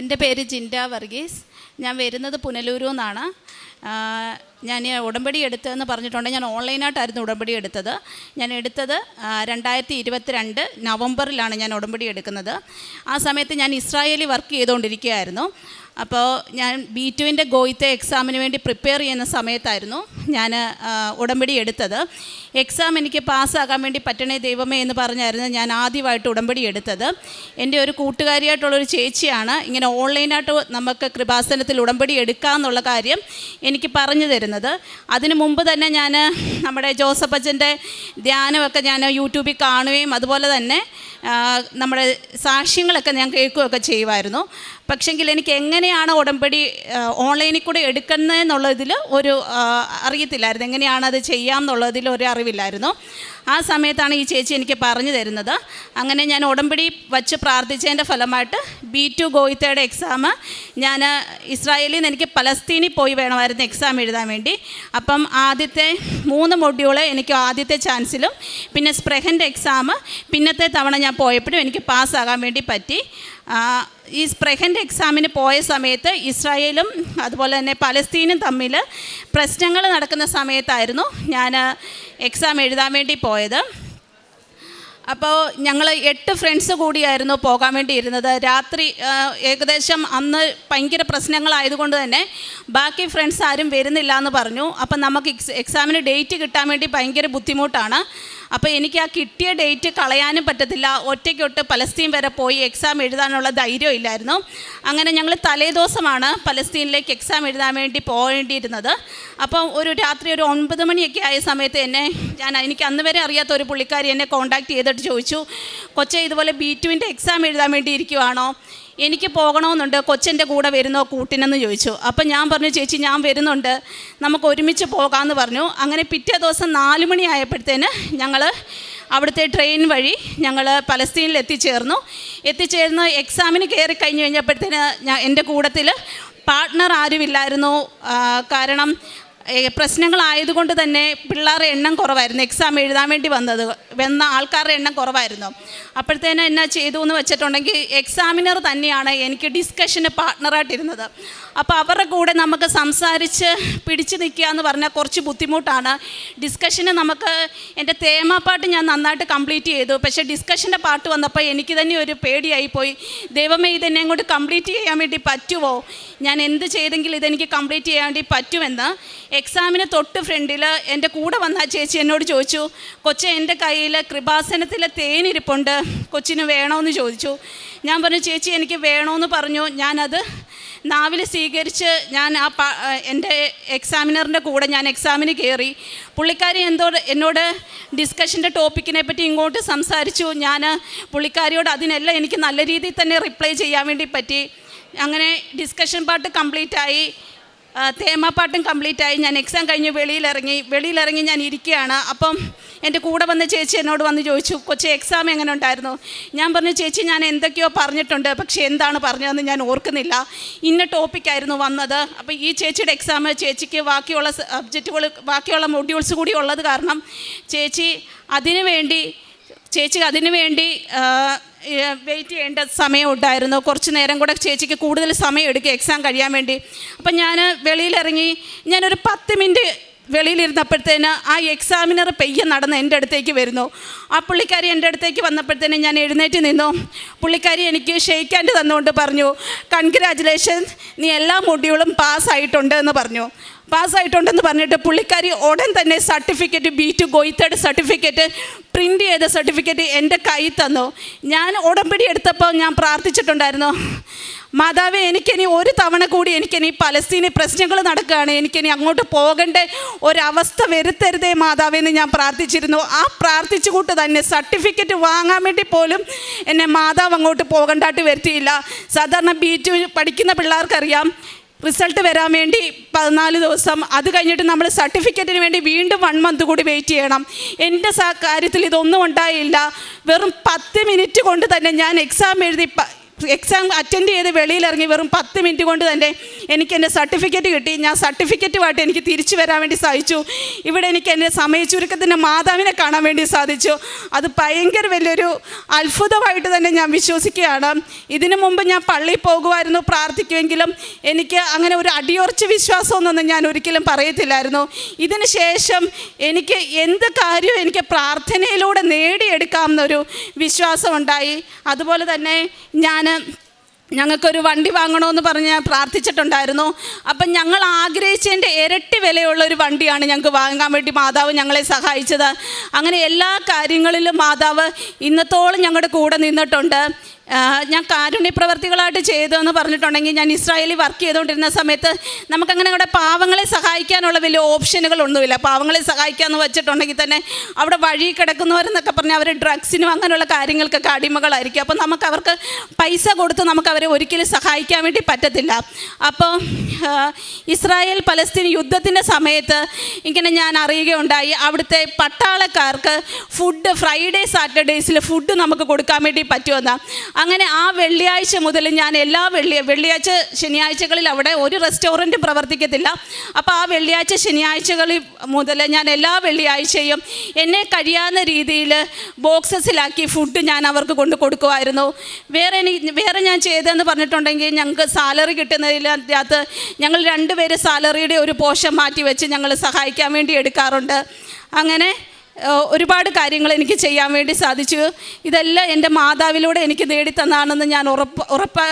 എന്റെ പേര് ജിൻഡ വർഗീസ്. ഞാൻ വരുന്നത് പുനലൂരു നിന്നാണ് ഞാൻ ഉടമ്പടി എടുത്തതെന്ന് പറഞ്ഞിട്ടുണ്ടെങ്കിൽ ഞാൻ ഓൺലൈനായിട്ടായിരുന്നു ഉടമ്പടി എടുത്തത്. ഞാൻ എടുത്തത് രണ്ടായിരത്തി ഇരുപത്തിരണ്ട് നവംബറിലാണ് ഞാൻ ഉടമ്പടി എടുക്കുന്നത്. ആ സമയത്ത് ഞാൻ ഇസ്രായേലിൽ വർക്ക് ചെയ്തുകൊണ്ടിരിക്കുകയായിരുന്നു. അപ്പോൾ ഞാൻ ബി ടുവിന്റെ ഗോയിത്തെ എക്സാമിന് വേണ്ടി പ്രിപ്പയർ ചെയ്യുന്ന സമയത്തായിരുന്നു ഞാൻ ഉടമ്പടി എടുത്തത്. എക്സാം എനിക്ക് പാസ്സാകാൻ വേണ്ടി പറ്റണേ ദൈവമേ എന്ന് പറഞ്ഞായിരുന്നു ഞാൻ ആദ്യമായിട്ട് ഉടമ്പടി എടുത്തത്. എന്റെ ഒരു കൂട്ടുകാരിയായിട്ടുള്ളൊരു ചേച്ചിയാണ്. ഇങ്ങനെ ഓൺലൈനായിട്ട് നമുക്ക് കൃപാസനത്തിൽ ഉടമ്പടി എടുക്കാമെന്നുള്ള കാര്യം എനിക്ക് പറഞ്ഞു തരുന്നത്. അതിന് മുമ്പ് തന്നെ ഞാൻ നമ്മുടെ ജോസഫ് അച്ഛന്റെ ധ്യാനമൊക്കെ ഞാൻ യൂട്യൂബിൽ കാണുകയും അതുപോലെ തന്നെ നമ്മുടെ സാക്ഷ്യങ്ങളൊക്കെ ഞാൻ കേൾക്കുകയൊക്കെ ചെയ്യുമായിരുന്നു. പക്ഷെങ്കിൽ എനിക്ക് എങ്ങനെയാണ് ഉടമ്പടി ഓൺലൈനിൽ കൂടെ എടുക്കുന്നതെന്നുള്ളതിൽ ഒരു അറിയത്തില്ലായിരുന്നു. എങ്ങനെയാണ് അത് ചെയ്യാം എന്നുള്ളതിൽ ഒരു അറിവില്ലായിരുന്നു. ആ സമയത്താണ് ഈ ചേച്ചി എനിക്ക് പറഞ്ഞു തരുന്നത്. അങ്ങനെ ഞാൻ ഉടമ്പടി വച്ച് പ്രാർത്ഥിച്ചതിന്റെ ഫലമായിട്ട് ബി ടു ഗോയിത്തയുടെ എക്സാം ഞാൻ ഇസ്രായേലിൽ നിന്ന് എനിക്ക് പലസ്തീനിൽ പോയി വേണമായിരുന്നു എക്സാം എഴുതാൻ വേണ്ടി. അപ്പം ആദ്യത്തെ മൂന്ന് മൊഡ്യൂൾ എനിക്ക് ആദ്യത്തെ ചാൻസിലും പിന്നെ സ്പ്രെഹന്റെ എക്സാം പിന്നത്തെ തവണ ഞാൻ പോയപ്പോഴും എനിക്ക് പാസ്സാകാൻ വേണ്ടി പറ്റി. ഈ സ്പ്രെഹന്റെ എക്സാമിന് പോയ സമയത്ത് ഇസ്രായേലും അതുപോലെ തന്നെ പലസ്തീനും തമ്മിൽ പ്രശ്നങ്ങൾ നടക്കുന്ന സമയത്തായിരുന്നു ഞാൻ എക്സാം എഴുതാൻ വേണ്ടി പോയത്. അപ്പോൾ ഞങ്ങൾ എട്ട് ഫ്രണ്ട്സ് കൂടിയായിരുന്നു പോകാൻ വേണ്ടി ഇരുന്നത്. രാത്രി ഏകദേശം അന്ന് ഭയങ്കര പ്രശ്നങ്ങളായതുകൊണ്ട് തന്നെ ബാക്കി ഫ്രണ്ട്സ് ആരും വരുന്നില്ല എന്ന് പറഞ്ഞു. അപ്പം നമുക്ക് എക്സ് എക്സാമിന് ഡേറ്റ് കിട്ടാൻ വേണ്ടി ഭയങ്കര ബുദ്ധിമുട്ടാണ്. അപ്പോൾ എനിക്ക് ആ കിട്ടിയ ഡേറ്റ് കളയാനും പറ്റത്തില്ല. ഒറ്റയ്ക്കൊട്ട് പലസ്തീൻ വരെ പോയി എക്സാം എഴുതാനുള്ള ധൈര്യം ഇല്ലായിരുന്നു. അങ്ങനെ ഞങ്ങൾ തലേദിവസമാണ് പലസ്തീനിലേക്ക് എക്സാം എഴുതാൻ വേണ്ടി പോകേണ്ടിയിരുന്നത്. അപ്പം ഒരു രാത്രി ഒരു ഒൻപത് മണിയൊക്കെ ആയ സമയത്ത് എന്നെ ഞാൻ എനിക്ക് അന്ന് വരെ അറിയാത്ത ഒരു പുള്ളിക്കാരി എന്നെ കോൺടാക്ട് ചെയ്തിട്ട് ചോദിച്ചു കൊച്ചെ ഇതുപോലെ ബി ടുവിന്റെ എക്സാം എഴുതാൻ വേണ്ടി ഇരിക്കുവാണോ? എനിക്ക് പോകണമെന്നുണ്ട് കൊച്ചന്റെ കൂടെ വരുന്നോ കൂട്ടിനെന്ന് ചോദിച്ചു. അപ്പം ഞാൻ പറഞ്ഞു ചേച്ചി ഞാൻ വരുന്നുണ്ട്. നമുക്ക് ഒരുമിച്ച് പോകാമെന്ന് പറഞ്ഞു. അങ്ങനെ പിറ്റേ ദിവസം നാല് മണി ആയപ്പോഴത്തേന് ഞങ്ങൾ അവിടുത്തെ ട്രെയിൻ വഴി ഞങ്ങൾ പലസ്തീനിൽ എത്തിച്ചേർന്നു. എത്തിച്ചേർന്ന് എക്സാമിന് കയറി കഴിഞ്ഞ് കഴിഞ്ഞപ്പോഴത്തേന് ഞാൻ എന്റെ കൂട്ടത്തിൽ പാർട്ട്ണർ ആരുമില്ലായിരുന്നു. കാരണം പ്രശ്നങ്ങളായതുകൊണ്ട് തന്നെ പിള്ളേരുടെ എണ്ണം കുറവായിരുന്നു. എക്സാം എഴുതാൻ വേണ്ടി വന്നത് വന്ന ആൾക്കാരുടെ എണ്ണം കുറവായിരുന്നു. അപ്പോഴത്തേനും എന്നാ ചെയ്തു എന്ന് വെച്ചിട്ടുണ്ടെങ്കിൽ എക്സാമിനർ തന്നെയാണ് എനിക്ക് ഡിസ്കഷന് പാർട്ട്ണറായിട്ടിരുന്നത് അപ്പോൾ അവരുടെ കൂടെ നമുക്ക് സംസാരിച്ച് പിടിച്ചു നിൽക്കുക എന്ന് പറഞ്ഞാൽ കുറച്ച് ബുദ്ധിമുട്ടാണ്. ഡിസ്കഷന് നമുക്ക് എന്റെ തേമാപ്പാട്ട് ഞാൻ നന്നായിട്ട് കംപ്ലീറ്റ് ചെയ്തു. പക്ഷേ ഡിസ്കഷന്റെ പാട്ട് വന്നപ്പോൾ എനിക്ക് തന്നെ ഒരു പേടിയായി പോയി. ദൈവമേ ഇതെന്നെ അങ്ങോട്ട് കംപ്ലീറ്റ് ചെയ്യാൻ വേണ്ടി പറ്റുമോ ഞാൻ എന്ത് ചെയ്തെങ്കിൽ ഇതെനിക്ക് കംപ്ലീറ്റ് ചെയ്യാൻ വേണ്ടി പറ്റുമെന്ന്. എക്സാമിന് തൊട്ട് ഫ്രണ്ടിൽ എന്റെ കൂടെ വന്ന ചേച്ചി എന്നോട് ചോദിച്ചു കൊച്ചെ എന്റെ കയ്യിൽ കൃപാസനത്തിലെ തേനിരിപ്പുണ്ട്. കൊച്ചിന് വേണമെന്ന് ചോദിച്ചു. ഞാൻ പറഞ്ഞു ചേച്ചി എനിക്ക് വേണമെന്ന് പറഞ്ഞു. ഞാനത് നാവിൽ സ്വീകരിച്ച് ഞാൻ ആ എന്റെ എക്സാമിനറിന്റെ കൂടെ ഞാൻ എക്സാമിന് കയറി. പുള്ളിക്കാരി എന്തോ എന്നോട് ഡിസ്കഷന്റെ ടോപ്പിക്കിനെ പറ്റി ഇങ്ങോട്ട് സംസാരിച്ചു. ഞാൻ പുള്ളിക്കാരിയോട് അതിനെല്ലാം എനിക്ക് നല്ല രീതിയിൽ തന്നെ റിപ്ലൈ ചെയ്യാൻ വേണ്ടി പറ്റി. അങ്ങനെ ഡിസ്കഷൻ പാർട്ട് കംപ്ലീറ്റ് ആയി. തേമാപ്പാട്ടും കംപ്ലീറ്റ് ആയി. ഞാൻ എക്സാം കഴിഞ്ഞ് വെളിയിലിറങ്ങി വെളിയിലിറങ്ങി ഞാൻ ഇരിക്കുകയാണ്. അപ്പം എന്റെ കൂടെ വന്ന ചേച്ചി എന്നോട് വന്ന് ചോദിച്ചു കൊച്ചി എക്സാം എങ്ങനെ ഉണ്ടായിരുന്നു? ഞാൻ പറഞ്ഞു ചേച്ചി ഞാൻ എന്തൊക്കെയോ പറഞ്ഞിട്ടുണ്ട് പക്ഷേ എന്താണ് പറഞ്ഞതെന്ന് ഞാൻ ഓർക്കുന്നില്ല. ഇന്ന ടോപ്പിക്കായിരുന്നു വന്നത്. അപ്പോൾ ഈ ചേച്ചിയുടെ എക്സാം ചേച്ചിക്ക് ബാക്കിയുള്ള സബ്ജക്റ്റുകൾ ബാക്കിയുള്ള മൊഡ്യൂൾസ് കൂടി ഉള്ളത് കാരണം ചേച്ചി അതിനു വേണ്ടി ചേച്ചി അതിനു വേണ്ടി വെയിറ്റ് ചെയ്യേണ്ട സമയം ഉണ്ടായിരുന്നു. കുറച്ച് നേരം കൂടെ ചേച്ചിക്ക് കൂടുതൽ സമയം എടുക്കുക എക്സാം കഴിയാൻ വേണ്ടി. അപ്പം ഞാൻ വെളിയിലിറങ്ങി. ഞാനൊരു പത്ത് മിനിറ്റ് വെളിയിലിരുന്നപ്പോഴത്തേന് ആ എക്സാമിനർ പെയ്യ നടന്ന് എന്റെ അടുത്തേക്ക് വരുന്നു. ആ പുള്ളിക്കാരി എന്റെ അടുത്തേക്ക് വന്നപ്പോഴത്തേന് ഞാൻ എഴുന്നേറ്റ് നിന്നു. പുള്ളിക്കാരി എനിക്ക് ഷെയ്ക്ക് തന്നുകൊണ്ട് പറഞ്ഞു കൺഗ്രാജുലേഷൻസ് നീ എല്ലാ മൊഡ്യൂളും പാസ്സായിട്ടുണ്ട് എന്ന് പറഞ്ഞു. പാസ്സായിട്ടുണ്ടെന്ന് പറഞ്ഞിട്ട് പുള്ളിക്കാരി ഉടൻ തന്നെ സർട്ടിഫിക്കറ്റ് ബി ടു ഗോയിത്തേഡ് സർട്ടിഫിക്കറ്റ് പ്രിന്റ് ചെയ്ത സർട്ടിഫിക്കറ്റ് എന്റെ കൈ തന്നു. ഞാൻ ഉടമ്പടി എടുത്തപ്പോൾ ഞാൻ പ്രാർത്ഥിച്ചിട്ടുണ്ടായിരുന്നു മാതാവേ എനിക്കിനി ഒരു തവണ കൂടി എനിക്കിനി പലസ്തീനി പ്രശ്നങ്ങൾ നടക്കുകയാണ്. എനിക്കിനി അങ്ങോട്ട് പോകേണ്ട ഒരവസ്ഥ വരുത്തരുതേ മാതാവേ എന്ന് ഞാൻ പ്രാർത്ഥിച്ചിരുന്നു. ആ പ്രാർത്ഥിച്ചു കൂട്ട് തന്നെ സർട്ടിഫിക്കറ്റ് വാങ്ങാൻ വേണ്ടി പോലും എന്നെ മാതാവ് അങ്ങോട്ട് പോകണ്ടായിട്ട് വരുത്തിയില്ല. സാധാരണ ബി ടു പഠിക്കുന്ന പിള്ളേർക്കറിയാം റിസൾട്ട് വരാൻ വേണ്ടി പതിനാല് ദിവസം. അത് കഴിഞ്ഞിട്ട് നമ്മൾ സർട്ടിഫിക്കറ്റിന് വേണ്ടി വീണ്ടും വൺ മന്ത് കൂടി വെയിറ്റ് ചെയ്യണം. എന്റെ കാര്യത്തിൽ ഇതൊന്നും ഉണ്ടായില്ല. വെറും പത്ത് മിനിറ്റ് കൊണ്ട് തന്നെ ഞാൻ എക്സാം എഴുതി എക്സാം അറ്റൻഡ് ചെയ്ത് വെളിയിലിറങ്ങി വെറും പത്ത് മിനിറ്റ് കൊണ്ട് തന്നെ എനിക്ക് എന്റെ സർട്ടിഫിക്കറ്റ് കിട്ടി. ഞാൻ സർട്ടിഫിക്കറ്റുമായിട്ട് എനിക്ക് തിരിച്ചു വരാൻ വേണ്ടി സാധിച്ചു. ഇവിടെ എനിക്ക് എന്റെ സമയ ചുരുക്കത്തിന്റെ മാതാവിനെ കാണാൻ വേണ്ടി സാധിച്ചു. അത് ഭയങ്കര വലിയൊരു അത്ഭുതമായിട്ട് തന്നെ ഞാൻ വിശ്വസിക്കുകയാണ്. ഇതിനു മുമ്പ് ഞാൻ പള്ളിയിൽ പോകുമായിരുന്നു പ്രാർത്ഥിക്കുമെങ്കിലും എനിക്ക് അങ്ങനെ ഒരു അടിയുറച്ച വിശ്വാസമൊന്നും ഞാൻ ഒരിക്കലും പറയത്തില്ലായിരുന്നു. ഇതിന് ശേഷം എനിക്ക് എന്ത് കാര്യവും എനിക്ക് പ്രാർത്ഥനയിലൂടെ നേടിയെടുക്കാമെന്നൊരു വിശ്വാസമുണ്ടായി. അതുപോലെ തന്നെ ഞാൻ ഞങ്ങൾക്കൊരു വണ്ടി വാങ്ങണമെന്ന് പറഞ്ഞ് പ്രാർത്ഥിച്ചിട്ടുണ്ടായിരുന്നു. അപ്പം ഞങ്ങൾ ആഗ്രഹിച്ചതിന്റെ ഇരട്ടി വിലയുള്ള ഒരു വണ്ടിയാണ് ഞങ്ങൾക്ക് വാങ്ങാൻ വേണ്ടി മാതാവ് ഞങ്ങളെ സഹായിച്ചത്. അങ്ങനെ എല്ലാ കാര്യങ്ങളിലും മാതാവ് ഇന്നത്തോളം ഞങ്ങളുടെ കൂടെ നിന്നിട്ടുണ്ട്. ഞാൻ കാരുണ്യ പ്രവർത്തികളായിട്ട് ചെയ്തതെന്ന് പറഞ്ഞിട്ടുണ്ടെങ്കിൽ ഞാൻ ഇസ്രായേലിൽ വർക്ക് ചെയ്തുകൊണ്ടിരുന്ന സമയത്ത് നമുക്കങ്ങനെ അവിടെ പാവങ്ങളെ സഹായിക്കാനുള്ള വലിയ ഓപ്ഷനുകളൊന്നുമില്ല പാവങ്ങളെ സഹായിക്കാമെന്ന് വെച്ചിട്ടുണ്ടെങ്കിൽ തന്നെ അവിടെ വഴി കിടക്കുന്നവരെന്നൊക്കെ പറഞ്ഞാൽ അവർ ഡ്രഗ്സിനും അങ്ങനെയുള്ള കാര്യങ്ങൾക്കൊക്കെ അടിമകളായിരിക്കും. അപ്പോൾ നമുക്ക് അവർക്ക് പൈസ കൊടുത്ത് നമുക്ക് അവരെ ഒരിക്കലും സഹായിക്കാൻ വേണ്ടി പറ്റത്തില്ല. അപ്പോൾ ഇസ്രായേൽ പലസ്തീൻ യുദ്ധത്തിന്റെ സമയത്ത് ഇങ്ങനെ ഞാൻ അറിയുകയുണ്ടായി. അവിടുത്തെ പട്ടാളക്കാർക്ക് ഫുഡ് ഫ്രൈഡേ സാറ്റർഡേയ്സിൽ ഫുഡ് നമുക്ക് കൊടുക്കാൻ വേണ്ടി പറ്റുമെന്ന് അങ്ങനെ ആ വെള്ളിയാഴ്ച മുതൽ ഞാൻ എല്ലാ വെള്ളി വെള്ളിയാഴ്ച ശനിയാഴ്ചകളിൽ അവിടെ ഒരു റെസ്റ്റോറന്റും പ്രവർത്തിക്കത്തില്ല. അപ്പോൾ ആ വെള്ളിയാഴ്ച ശനിയാഴ്ചകളിൽ മുതൽ ഞാൻ എല്ലാ വെള്ളിയാഴ്ചയും എന്നെ കഴിയാവുന്ന രീതിയിൽ ബോക്സസിലാക്കി ഫുഡ് ഞാൻ അവർക്ക് കൊണ്ട് കൊടുക്കുമായിരുന്നു. വേറെ എനിക്ക് വേറെ ഞാൻ ചെയ്തതെന്ന് പറഞ്ഞിട്ടുണ്ടെങ്കിൽ ഞങ്ങൾക്ക് സാലറി കിട്ടുന്നതിനകത്ത് ഞങ്ങൾ രണ്ടുപേര് സാലറിയുടെ ഒരു പോഷൻ മാറ്റി വെച്ച് ഞങ്ങൾ സഹായിക്കാൻ വേണ്ടി എടുക്കാറുണ്ട്. അങ്ങനെ ഒരുപാട് കാര്യങ്ങൾ എനിക്ക് ചെയ്യാൻ വേണ്ടി സാധിച്ചു. ഇതെല്ലാം എന്റെ മാതാവിലൂടെ എനിക്ക് നേടിത്തന്നാണെന്ന് ഞാൻ ഉറപ്പ് ഉറപ്പ്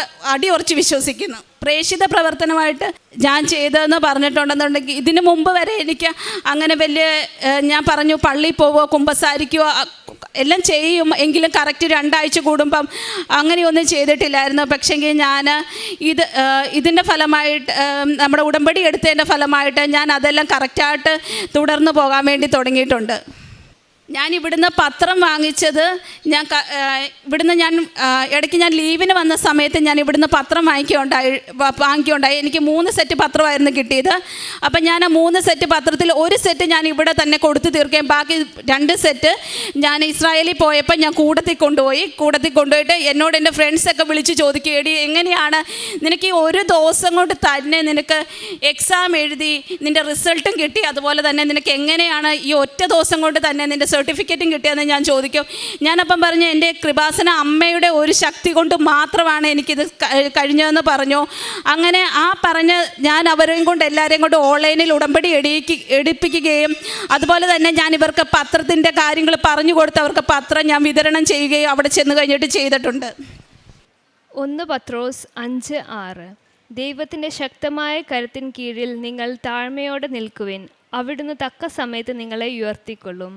ഉറച്ച് വിശ്വസിക്കുന്നു. പ്രേക്ഷിത പ്രവർത്തനമായിട്ട് ഞാൻ ചെയ്തതെന്ന് പറഞ്ഞിട്ടുണ്ടെന്നുണ്ടെങ്കിൽ ഇതിനു മുമ്പ് വരെ എനിക്ക് അങ്ങനെ വലിയ ഞാൻ പറഞ്ഞു പള്ളിയിൽ പോവോ കുമ്പസാരിക്കുവോ എല്ലാം ചെയ്യും. എങ്കിലും കറക്റ്റ് രണ്ടാഴ്ച കൂടുമ്പം അങ്ങനെയൊന്നും ചെയ്തിട്ടില്ലായിരുന്നു. പക്ഷേങ്കിൽ ഞാൻ ഇത് ഇതിന്റെ ഫലമായിട്ട് നമ്മുടെ ഉടമ്പടി എടുത്തതിന്റെ ഫലമായിട്ട് ഞാൻ അതെല്ലാം കറക്റ്റായിട്ട് തുടർന്ന് പോകാൻ വേണ്ടി തുടങ്ങിയിട്ടുണ്ട്. ഞാൻ ഇവിടുന്ന് പത്രം വാങ്ങിച്ചത് ഞാൻ ഇവിടുന്ന് ഞാൻ ഇടയ്ക്ക് ഞാൻ ലീവിന് വന്ന സമയത്ത് ഞാൻ ഇവിടുന്ന് പത്രം വാങ്ങിക്കുകയുണ്ടായി വാങ്ങിക്കുകയുണ്ടായി എനിക്ക് മൂന്ന് സെറ്റ് പത്രമായിരുന്നു കിട്ടിയത്. അപ്പം ഞാൻ ആ മൂന്ന് സെറ്റ് പത്രത്തിൽ ഒരു സെറ്റ് ഞാൻ ഇവിടെ തന്നെ കൊടുത്തു തീർക്കുകയും ബാക്കി രണ്ട് സെറ്റ് ഞാൻ ഇസ്രായേലിൽ പോയപ്പോൾ ഞാൻ കൂടത്തിൽ കൊണ്ടുപോയി. കൂടത്തിൽ കൊണ്ടുപോയിട്ട് എന്നോട് എന്റെ ഫ്രണ്ട്സൊക്കെ വിളിച്ച് ചോദിക്കുക എടി എങ്ങനെയാണ്? നിനക്ക് ഈ ഒരു ദിവസം കൊണ്ട് തന്നെ നിനക്ക് എക്സാം എഴുതി നിന്റെ റിസൾട്ടും കിട്ടി. അതുപോലെ തന്നെ നിനക്ക് എങ്ങനെയാണ് ഈ ഒറ്റ ദിവസം കൊണ്ട് തന്നെ നിന്റെ സർട്ടിഫിക്കറ്റും കിട്ടിയെന്ന് ഞാൻ ചോദിക്കും. ഞാനപ്പം പറഞ്ഞു എന്റെ കൃപാസന അമ്മയുടെ ഒരു ശക്തി കൊണ്ട് മാത്രമാണ് എനിക്കിത് കഴിഞ്ഞതെന്ന് പറഞ്ഞു. അങ്ങനെ ആ പറഞ്ഞ് ഞാൻ അവരെയും കൊണ്ട് എല്ലാവരെയും കൊണ്ട് ഓൺലൈനിൽ ഉടമ്പടി എടുക്കി എടുപ്പിക്കുകയും അതുപോലെ തന്നെ ഞാൻ ഇവർക്ക് പത്രത്തിന്റെ കാര്യങ്ങൾ പറഞ്ഞു കൊടുത്ത് അവർക്ക് പത്രം ഞാൻ വിതരണം ചെയ്യുകയും അവിടെ ചെന്ന് കഴിഞ്ഞിട്ട് ചെയ്തിട്ടുണ്ട്. ഒന്ന് പത്രോസ് അഞ്ച് ആറ്. ദൈവത്തിന്റെ ശക്തമായ കരുത്തിൻ കീഴിൽ നിങ്ങൾ താഴ്മയോടെ നിൽക്കുവിൻ. അവിടുന്ന് തക്ക സമയത്ത് നിങ്ങളെ ഉയർത്തിക്കൊള്ളും.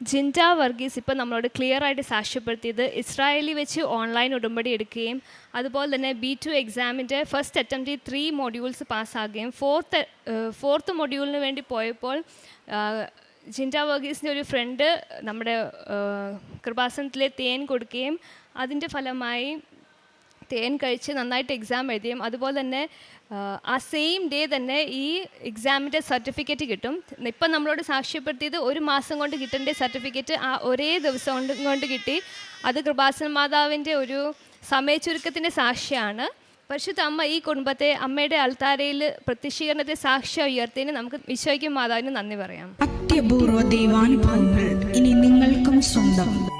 ജിൻഡ വർഗീസ് ഇപ്പോൾ നമ്മളോട് ക്ലിയർ ആയിട്ട് സാക്ഷ്യപ്പെടുത്തിയത് ഇസ്രായേലി വെച്ച് ഓൺലൈൻ ഉടമ്പടി എടുക്കുകയും അതുപോലെ തന്നെ ബി ടു എക്സാമിന്റെ ഫസ്റ്റ് അറ്റംപ്റ്റിൽ ത്രീ മൊഡ്യൂൾസ് പാസ്സാകുകയും ഫോർത്ത് ഫോർത്ത് മൊഡ്യൂളിന് വേണ്ടി പോയപ്പോൾ ജിൻഡ വർഗീസിന്റെ ഒരു ഫ്രണ്ട് നമ്മുടെ കൃപാസനത്തിലെ തേൻ കൊടുക്കുകയും അതിന്റെ ഫലമായി തേൻ കഴിച്ച് നന്നായിട്ട് എക്സാം എഴുതിയും അതുപോലെ തന്നെ ആ, സെയിം ഡേ തന്നെ ഈ എക്സാമിന്റെ സർട്ടിഫിക്കറ്റ് കിട്ടും. ഇപ്പം നമ്മളോട് സാക്ഷ്യപ്പെടുത്തിയത് ഒരു മാസം കൊണ്ട് കിട്ടേണ്ട സർട്ടിഫിക്കറ്റ് ആ ഒരേ ദിവസം കൊണ്ട് കൊണ്ട് കിട്ടി. അത് കൃപാസന മാതാവിന്റെ ഒരു സമയച്ചുരുക്കത്തിന്റെ സാക്ഷിയാണ് പരിശുദ്ധ അമ്മ ഈ കുടുംബത്തെ അമ്മയുടെ അൾത്താരയിൽ പ്രത്യക്ഷീകരണത്തെ സാക്ഷ്യം ഉയർത്തിന് നമുക്ക് വിശ്വയ്ക്കും മാതാവിന് നന്ദി പറയാം. അത്യപൂർവ ദൈവാനുഭവങ്ങൾ ഇനി നിങ്ങൾക്കും സ്വന്തം.